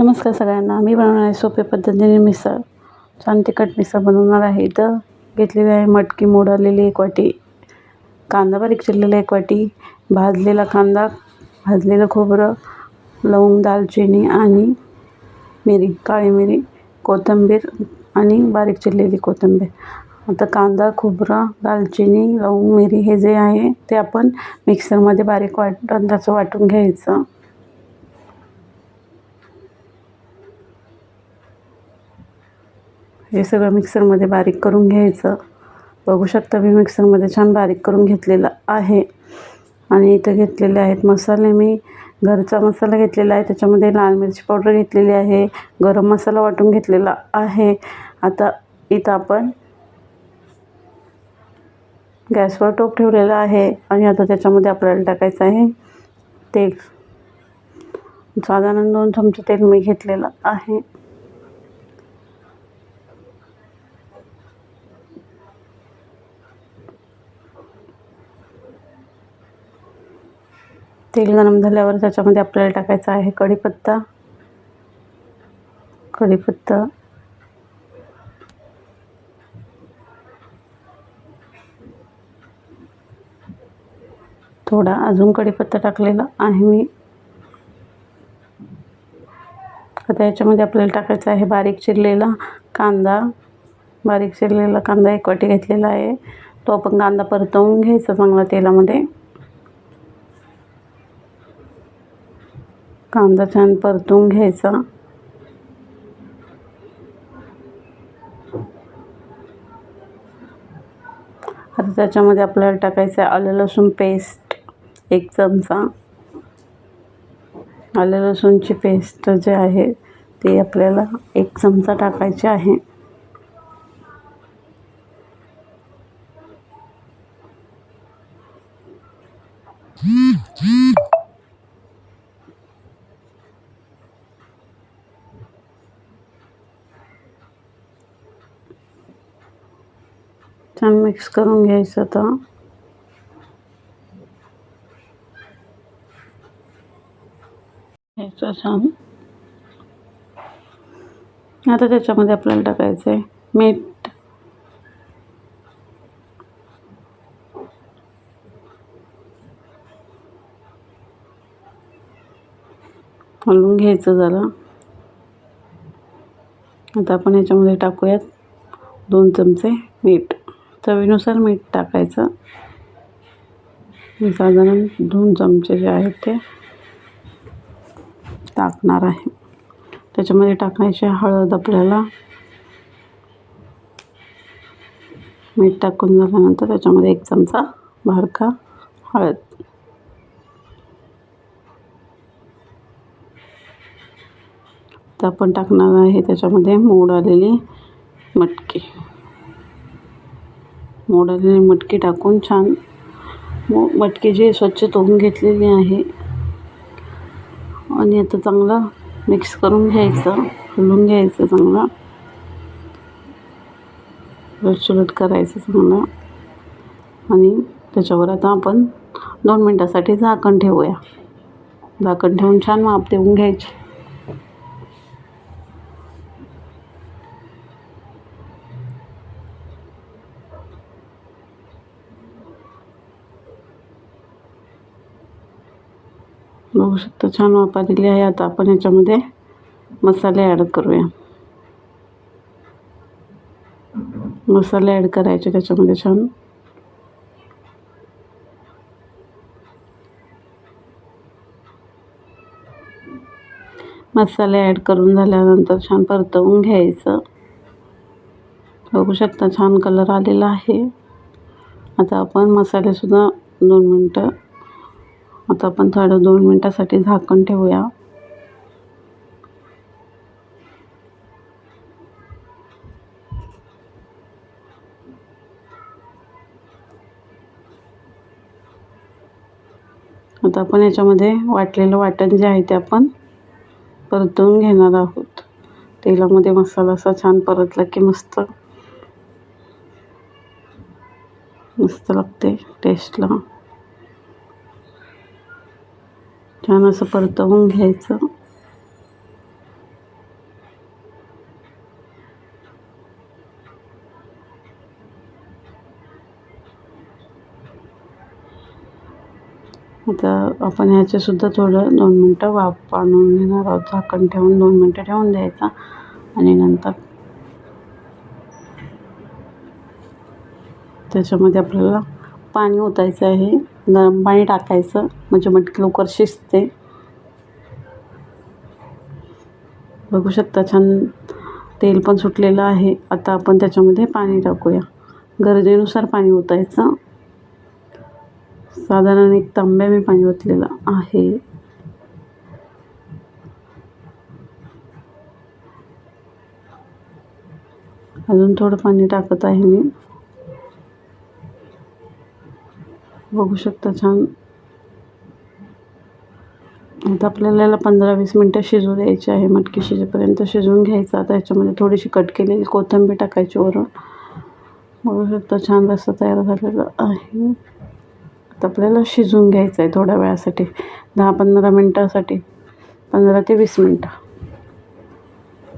नमस्कार सगळ्यांना. मी बनवणार आहे सोप्या पद्धतीने मिसळ. छान तिखट मिसळ बनवणार आहे इथं. घेतलेली आहे मटकी मोडलेली एक वाटी. कांदा बारीक चिरलेला एक वाटी. भाजलेला कांदा भाजलेलं खोबरं लवंग दालचिनी आणि मिरी काळी मिरी कोथिंबीर आणि बारीक चिरलेली कोथिंबीर. आता कांदा खोबरं दालचिनी लवंग मिरी हे जे आहे ते आपण मिक्सरमध्ये बारीक वाट त्याचं वाटून घ्यायचं. हे सगळं मिक्सरमध्ये बारीक करून घ्यायचं. बघू शकता मी मिक्सरमध्ये छान बारीक करून घेतलेलं आहे. आणि इथं घेतलेले आहेत मसाले. मी घरचा मसाला घेतलेला आहे. त्याच्यामध्ये लाल मिरची पावडर घेतलेली आहे. गरम मसाला वाटून घेतलेला आहे. आता इथं आपण गॅसवर टोप ठेवलेला आहे. आणि आता त्याच्यामध्ये आपल्याला टाकायचं आहे तेल. साधारण दोन चमचे तेल मी घेतलेलं आहे. तेल गरम झाल्यावर त्याच्यामध्ये आपल्याला टाकायचा आहे कढीपत्ता. कढीपत्ता. थोडा अजून कढीपत्ता टाकलेला आहे मी. आता याच्यामध्ये आपल्याला टाकायचा आहे बारीक चिरलेला कांदा. बारीक चिरलेला कांदा एक वाटी घेतलेला आहे. तो आपण कांदा परतवून घ्यायचा चांगला तेलामध्ये. कांदा छान परतून घ्यायचा. आता त्याच्यामध्ये आपल्याला टाकायचं आहे आलं लसूण पेस्ट एक चमचा. आलं लसूणची पेस्ट जे आहे ते आपल्याला एक चमचा टाकायचे आहे. छान मिक्स करून घ्यायचं आता घ्यायचं छान आता त्याच्यामध्ये आपल्याला टाकायचं आहे मीठ. हलवून घ्यायचं जरा. आता आपण याच्यामध्ये टाकूयात दोन चमचे मीठ. चवीनुसार मीठ टाकायचं. मी साधारण दोन चमचे जे आहेत ते टाकणार आहे. त्याच्यामध्ये टाकायची हळद आपल्याला. मीठ टाकून झाल्यानंतर त्याच्यामध्ये एक चमचा भारका हळद. तर आपण टाकणार आहे त्याच्यामध्ये मोड आलेली मटकी. मोड मटके मटकी टाकून छान मो मटकी जी स्वच्छ धुवून घेतलेली आहे. आणि आता चांगलं मिक्स करून घ्यायचं हलवून घ्यायचं चांगलं. रचुलट करायचं चांगलं. आणि त्याच्यावर आता आपण दोन मिनटासाठी झाकण ठेवूया. झाकण ठेवून छान माप देऊन घ्यायची. बघू शकता छान वाफ आलेली आहे. आता आपण याच्यामध्ये मसाले ॲड करूया. मसाले ॲड करायचे त्याच्यामध्ये छान. मसाले ॲड करून झाल्यानंतर छान परतवून घ्यायचं. बघू शकता छान कलर आलेला आहे. आता आपण मसालेसुद्धा दोन मिनटं आता आपण थोडं दोन मिनटासाठी झाकण ठेवूया. आता आपण याच्यामध्ये वाटलेलं वाटण जे आहे ते आपण परतून घेणार आहोत. तेलामध्ये मसाला असा छान परतला की मस्त मस्त लागते टेस्टला छान असं परतवून घ्यायचं. आता आपण ह्याचेसुद्धा थोडं दोन मिनटं वाफ आणून घेणार आहोत. झाकण ठेवून दोन मिनटं ठेवून द्यायचा. आणि नंतर त्याच्यामध्ये आपल्याला पाणी ओतायचं आहे. गरम पाणी टाकायचं. म्हणजे मटकी लवकर शिजते. बघू शकता छान तेल पण सुटलेलं आहे. आता आपण त्याच्यामध्ये पाणी टाकूया. गरजेनुसार पाणी ओतायचं. साधारण एक तांब्या मी पाणी ओतलेलं आहे. अजून थोडं पाणी टाकत आहे मी. बघू शकता छान. आता आपल्याला याला पंधरा वीस मिनटं शिजू द्यायची आहे मटकी शिजेपर्यंत शिजवून घ्यायचं. आता याच्यामध्ये थोडीशी कट केलेली कोथिंबीर टाकायची वरून. बघू शकता छान रस्सा तयार झालेला आहे. आता आपल्याला शिजवून घ्यायचं आहे थोड्या वेळासाठी दहा पंधरा मिनटासाठी. पंधरा ते वीस मिनटं.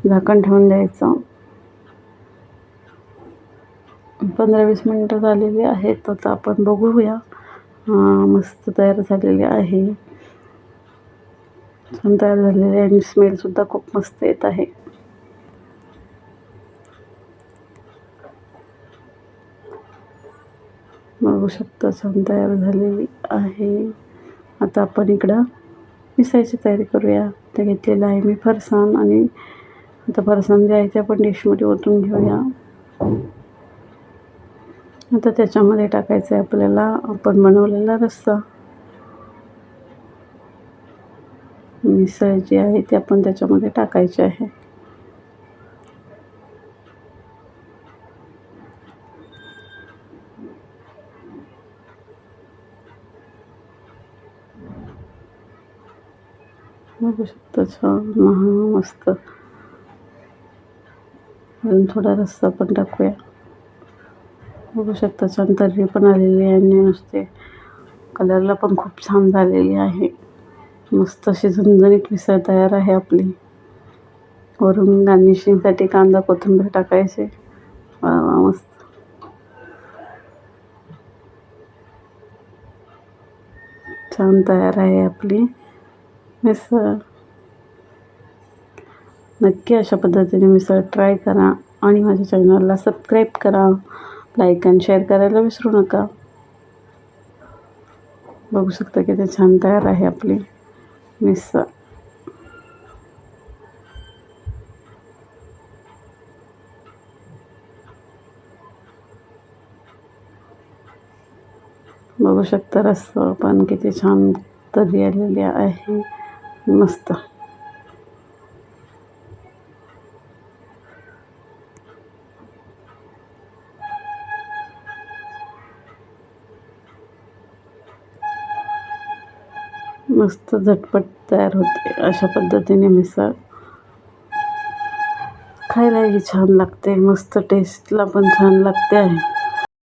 झाकण ठेवून द्यायचं. पंधरा वीस मिनटं झालेली आहेत आता आपण बघूया. मस्त तयार झालेली आहे. छान तयार झालेली आहे. आणि स्मेलसुद्धा खूप मस्त येत आहे. बघू शकता छान तयार झालेली आहे. आता आपण इकडं मिसायची तयारी करूया. ते घेतलेलं आहे मी फरसाण आणि आता फरसाण जे आहे ते आपण डिशमध्ये ओतून घेऊया. आता त्याच्यामध्ये टाकायचं आहे आपल्याला. आपण बनवलेला रस्सा. मिसळ जी आहे ती आपण त्याच्यामध्ये टाकायची आहे. बघू शकता छान महा मस्त. अजून थोडा रस्सा पण टाकूया. बघू शकता छान तर्री पण आलेली आहे आणि नुसते कलरला पण खूप छान झालेली आहे. मस्त अशी झणझणीत मिसळ तयार आहे आपली. वरून गार्निशिंगसाठी कांदा कोथिंबीर टाकायचे. मस्त. छान तयार आहे आपली मिसळ. नक्की अशा पद्धतीने मिसळ ट्राय करा आणि माझ्या चॅनलला सबस्क्राईब करा. लाईक आणि शेअर करायला विसरू नका. बघू शकता किती छान तयार आहे आपली मिसळ बघू शकता रस्सा पण किती छान तरी आलेली आहे. मस्त. मस्त झटपट तयार होते. अशा पद्धतीने मिसळ खायलाही छान लागते. मस्त टेस्टला पण छान लागते आहे.